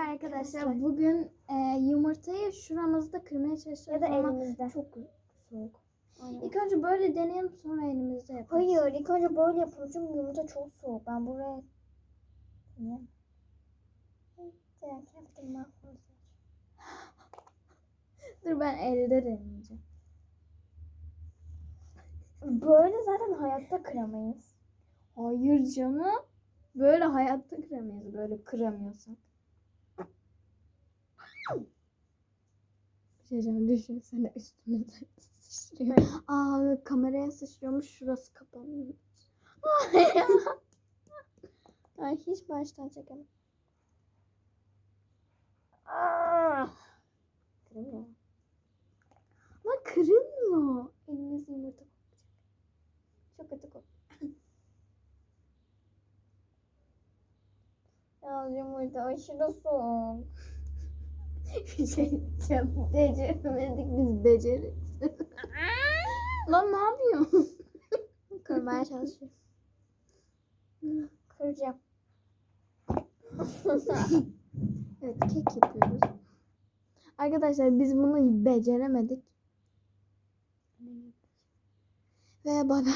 arkadaşlar. Bugün e, yumurtayı şuramızda kırmaya çalışacağız Ya da ama elimizde. çok soğuk. Aynen. İlk önce böyle deneyelim sonra elimizde yaparız. Hayır ilk önce böyle yapalım çünkü yumurta çok soğuk. Ben buraya... Niye? Dur ben elde deneyeceğim. Böyle zaten hayatta kıramayız. Hayır canım. Böyle hayatta kıramayız. Böyle kıramıyorsak. Diyeceğim. Düşünsene üstümüze sıçrıyor. Aa kameraya sıçrıyormuş. Şurası kapanmış. Ay hiç baştan çekemem. Ah! Kırılmıyor. Ama kırılmıyor. Elimiz yumurta kokacak. Çok kötü kok. ya yumurta aşırı soğuk. Şey diyeceğim. Beceremedik biz beceririz. Lan ne yapıyorsun? Kırmaya çalışıyorum. Kıracağım. Evet kek yapıyoruz. Arkadaşlar biz bunu beceremedik. Ve bay bay.